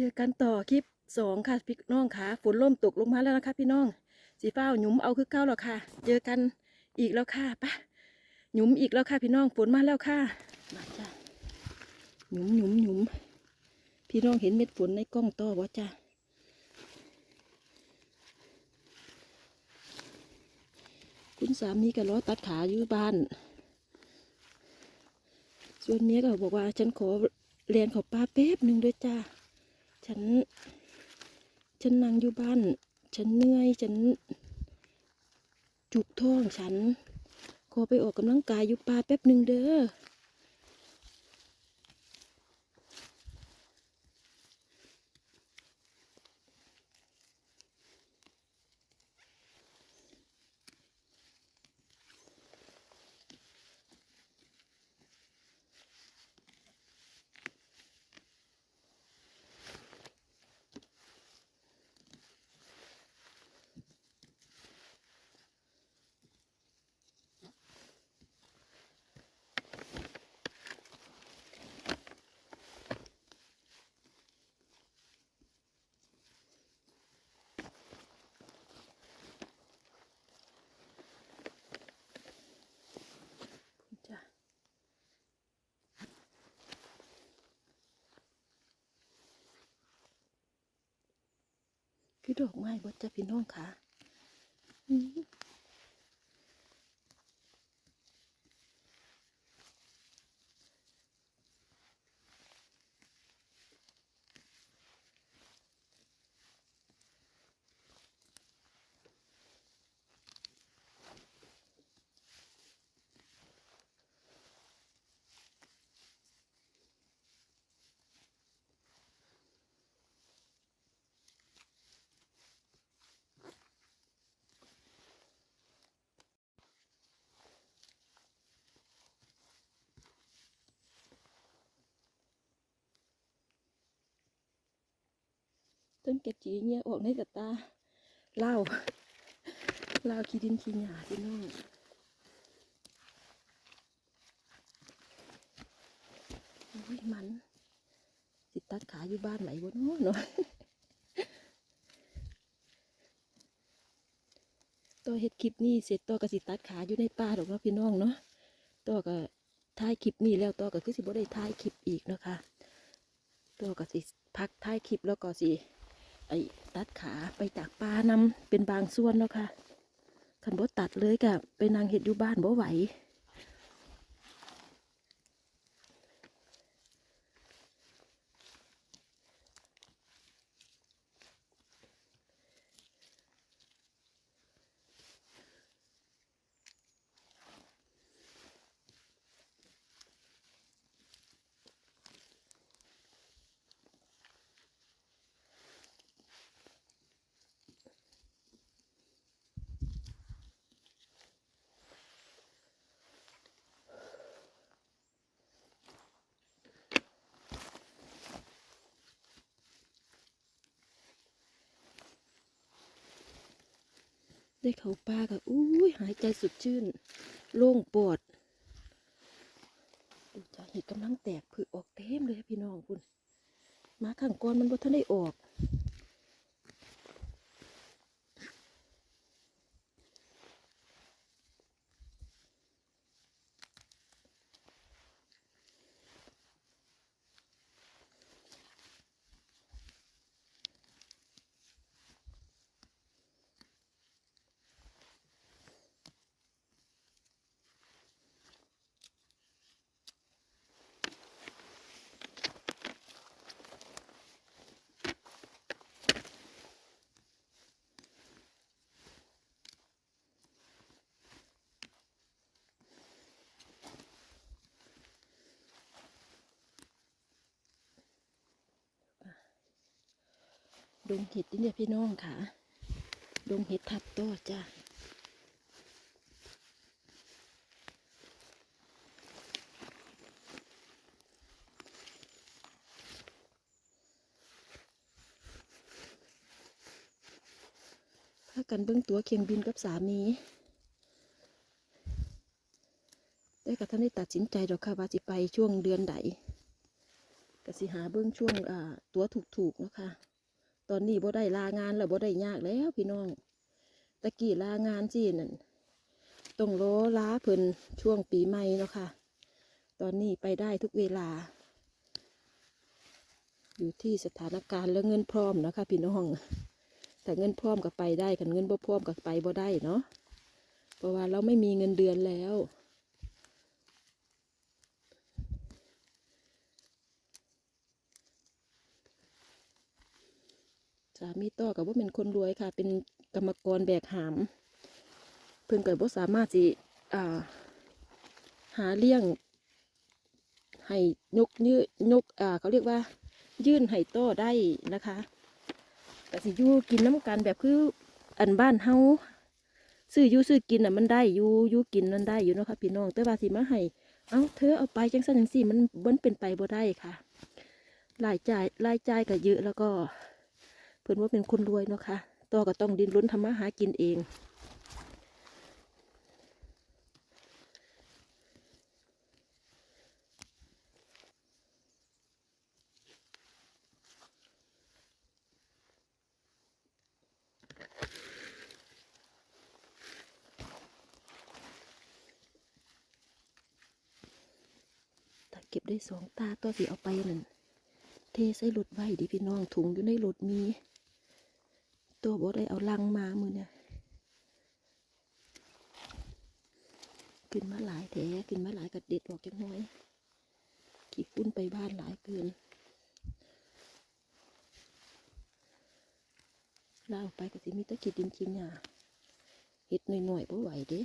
จอกันต่อคลิปสองค่ะพี่น้องค่ะฝนร่มตกลงมาแล้วนะคะพี่น้อง สีฟ้าหยุมเอาคือเก้าแล้วค่ะ เจอกันอีกแล้วค่ะปะหยุมอีกแล้วค่ะพี่น้องฝนมาแล้วค่ะมาจ้ะหยุมหยุมหยุมพี่น้องเห็นเม็ดฝนในกล้องต่อวะจ้ะคุณสามีก็ล้อตัดขาอยู่บ้าน ส่วนเมียก็บอกว่าฉันขอเรียนขอป้าแป๊บหนึ่งด้วยจ้า ฉัน ฉันนั่งอยู่บ้าน ฉันเหนื่อย ฉัน จุกท้องฉัน ขอไปออกกำลังกายอยู่ป่าแป๊บหนึ่งเด้อ จ้ะ คือดอกไม้บดจะพี่น้องค่ะ ต้นเก็บจีเนี่ยออกในกับตาเล่าวล่าขี้ดินขี้หยาพี่น้องโอ้ยมัน สิตัดขาอยู่บ้านไหนวะเนาะเนาะตัวเฮ็ดคลิปนี้เสร็จตัวก็สิตัดขาอยู่ในป่าดอกเนาะพี่น้องเนาะตัวก็ถ่ายคลิปนี้แล้วตัวก็คือสิบ่ได้ถ่ายคลิปอีกเนาะค่ะตัวก็สิพักถ่ายคลิปแล้วก็สิ ไอ้ตัดขาไปจากปลานำเป็นบางส่วนเนาะค่ะคันบ่ตัดเลยก็ไปนางเห็ดอยู่บ้านบ่ไหว ได้เขาปลาก็อุ้ยหายใจสดชื่น โล่งปวดดูจ้าเห็ดกำลังแตกผึออกเต็มเลยพี่น้องคุณมาข้างก้อนมันบ่ทันได้ออก ดงเห็ดนี่เนี่ยพี่น้องค่ะ ดงเห็ดทับโตจ้าพากันเบิ้งตัวเคียงบินกับสามีได้กับท่านได้ตัดสินใจดอกค่ะว่าสิไปช่วงเดือนใดกก็สิหาเบิ่งช่วงตัวถูกๆนะคะ ตอนนี้บ่ได้ลางานแล้วบ่ได้ยากแล้วพี่น้อง ตะกี้ลางานจีนั่นต้องรอลาเพิ่นช่วงปีใหม่เนาะค่ะ ตอนนี้ไปได้ทุกเวลา อยู่ที่สถานการณ์และเงินพร้อมนะคะพี่น้อง แต่เงินพร้อมก็ไปได้กันเงินบ่พร้อมก็ไปบ่ได้เนาะ เพราะว่าเราไม่มีเงินเดือนแล้ว สามีต่อกับว่าเป็นคนรวยค่ะ เป็นกรรมกรแบกหาม เพิ่นเกิดว่าสามารถสิาหาเลี้ยง ให้ยกยืยกอ่าเขาเรียกว่า ยื่นให้ต่อได้นะคะแต่สิอยู่กินน้ำกันแบบคืออันบ้านเฮาซื้ออยู่ซื้อกินอะมันได้อยู่อยู่กินมันได้อยู่เนาะค่ะพี่น้องแต่ว่าสิมาให้เอาเธอเอาไปจังสันจังสี่มันมันเป็นไปบ่ได้ค่ะรายจ่ายรายจ่ายก็เยอะแล้วก็ เพิ่อนว่าเป็นคนรวยเนาะค่ะต่อก็ต้องดิ้นรนทำมาหากินเอง เก็บได้สองตาก็สิเอาไปนั่นเทใส่รถไว้ดิพี่น้องถุงอยู่ในรถมี ตัวบ่ได้เอาลังมามือเนี่ยกินมาหลายแท้กินมาหลายกัดเด็ดออกจังน้อยขี้ปุ้นไปบ้านหลายเกินลาออกไปก็สิมีตะกิดดินกินอะเห็ดหน่อยๆบ่ไหวเด้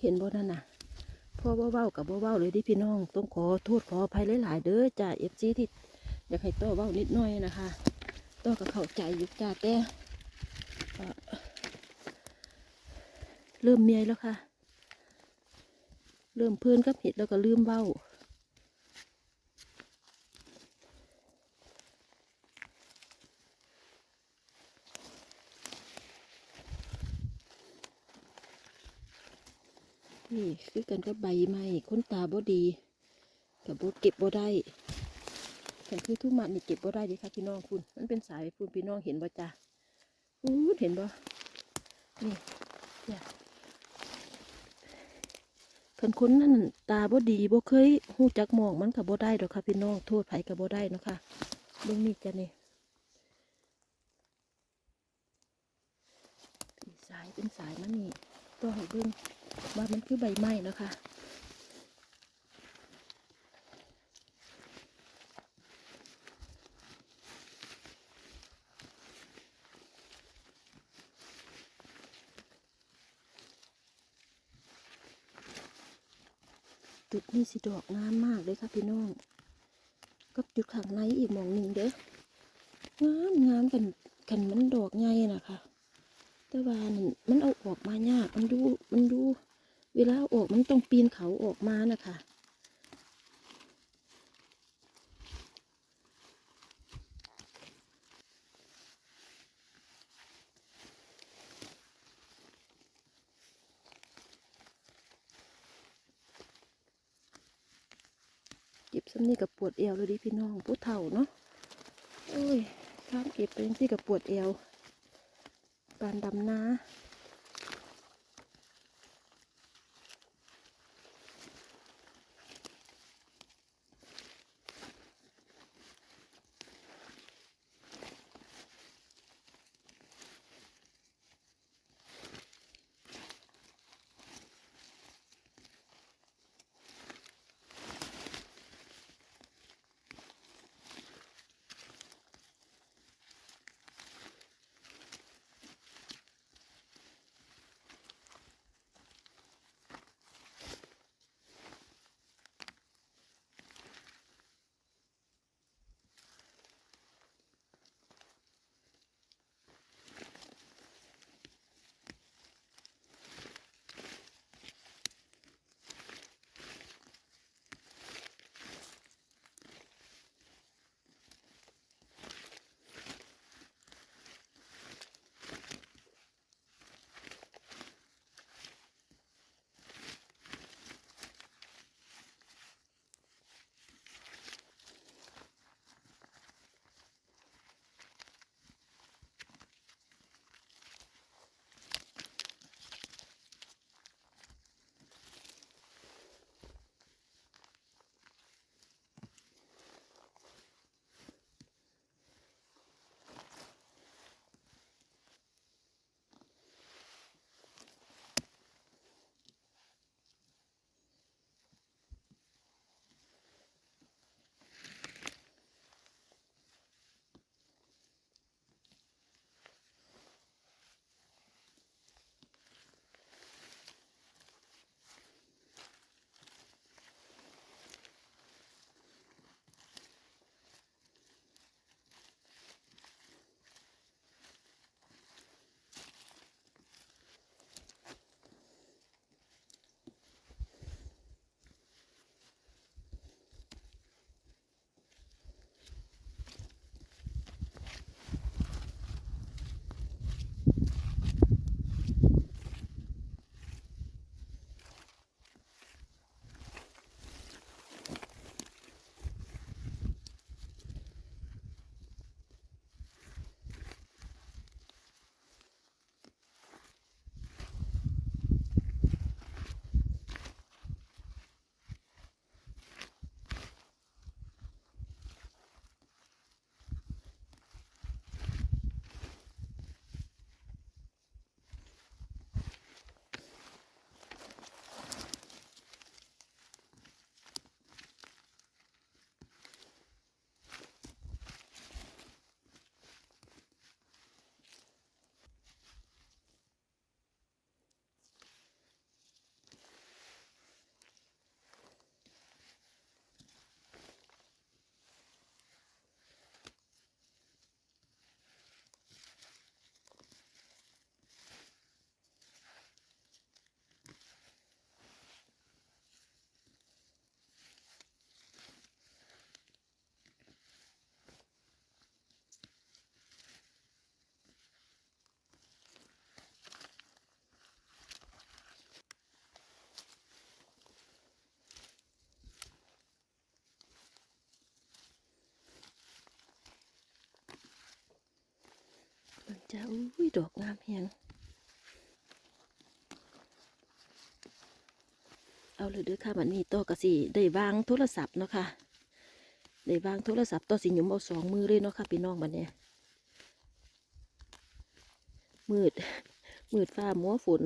เห็นบ่นั่นน่ะพ่อบ่เว้ากับบ่เว้าเลยดิพี่น้อง ต้องขอโทษขออภัยหลายๆเด้อจ้าเอฟซีที่อยากให้ต้อเว้านิดหน่อยนะคะต้อก็เข้าใจอยู่จ้าแต่เริ่มเมียแล้วค่ะ เริ่มเพื่อนกับเห็ดแล้วก็ลืมเว้า นี่คือกันกับใบไม้คนตาบ่ดีกับบ่เก็บบ่ได้กันคือทุกมันนี่เก็บบ่ได้เดิค่ะพี่น้องคุณมันเป็นสายคุณพี่น้องเห็นบ่จ้ะอู้เห็นบ่นี่เนี่ยคนคนนั่นตาบ่ดีบ่เคยฮู้จักมองมันก็บ่ได้ดอกค่ะพี่น้องโทษไผก็บ่ได้เนาะค่ะเบิ่งนี่จ้ะนี่สายเป็นสายมันนี่ต้องให้เบิ่ง ว่ามันคือใบไม้นะคะจุดนี้สิดอกงามมากเลยค่ะพี่น้องกับจุดข้างในอีกมองหนึ่งเด้องามงามกันกันมันดอกใหญ่นะคะแต่ว่ามันเอาออกมายากมันดูมันดู เวลาออกมันต้องปีนเขาออกมานะคะเก็บซ้ำนี่กับปวดเอวเลยดิพี่น้องผู้เฒ่าเนาะโอ้ยข้ามเก็บไปที่กับปวดเอวปานดำนา จ้าอุ้ยดอกงามแฮงเอาเลยด้อค่ะบัดนี้ต่อกะสิได้วางโทรศัพท์เนาะค่ะได้วางโทรศัพท์ต่อสิหยุมเอาสองมือเลยเนาะค่ะพี่น้องบัดเนี้ยมืดมืดฟ้ามัวฝน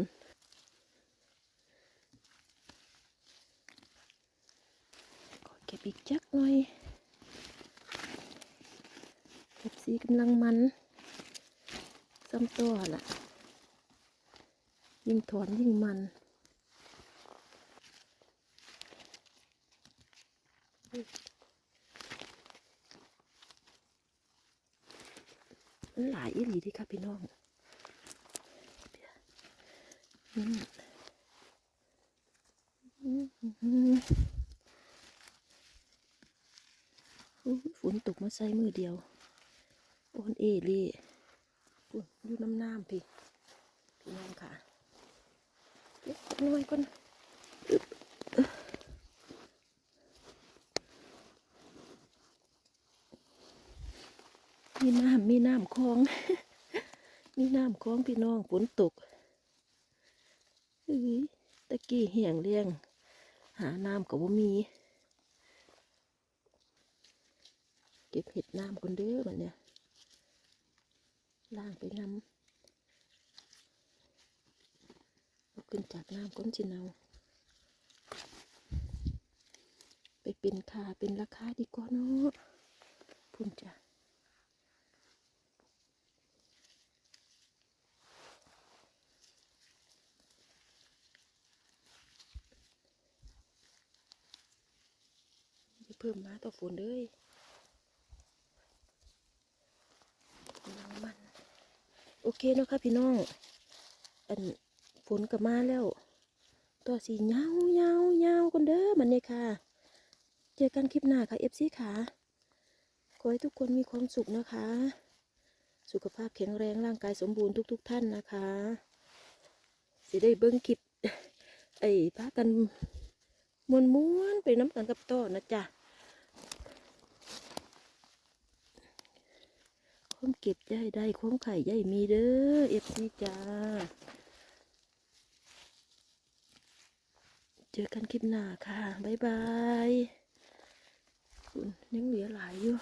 ขอเก็บอีกจักหน่อยเก็บสีกำลังมัน ซ้ำตัวล่ะ ยิ่งถอนยิ่งมันหลายอีหลีดีค่ะพี่น้องอืมอืมอืมอุ๊ยฝนตกมาใส่มือเดียว โอนเอเล่ อุ๊ยอยู่น้ำน้ำพี่พี่น้องค่ะเล็กน้อยก่อนมีน้ำมีน้ำคลอง มีน้ำคลองพี่น้องฝนตกเอ้ยตะกี้แห้งเลี้ยง หาน้ำก็บ่มี เก็บเห็ดน้ำคนเด้อมันเนี่ย ล่างไปน้ำเอาขึ้นจากน้ำก้นจินเอาไปเป็นค่าเป็นราคาดีกว่าเนาะพุ่นจ้ะเพิ่มมาต่อฝนเด้ย กำลังมัน โอ เคเนาะค่ะพี่น้อง อันฝนก็มาแล้ว ตัวสีเงาเงาเงาคนเด้อมันเนี่ยค่ะ เจอกันคลิปหน้าค่ะเอฟซีค่ะ ขอให้ทุกคนมีความสุขนะคะ สุขภาพแข็งแรงร่างกายสมบูรณ์ทุก ๆ ท่านนะคะสิได้เบิ้งคลิปไอ้พากันมวนม้วนๆไปน้ำกันกับต่อนะจ๊ะ ความเก็บย่ายได้ความไข่ย่ายมีเด้อเอฟซีจ้า เจอกันคลิปหน้าค่ะ บ๊ายบายคุณยังเหลือหลายอยู่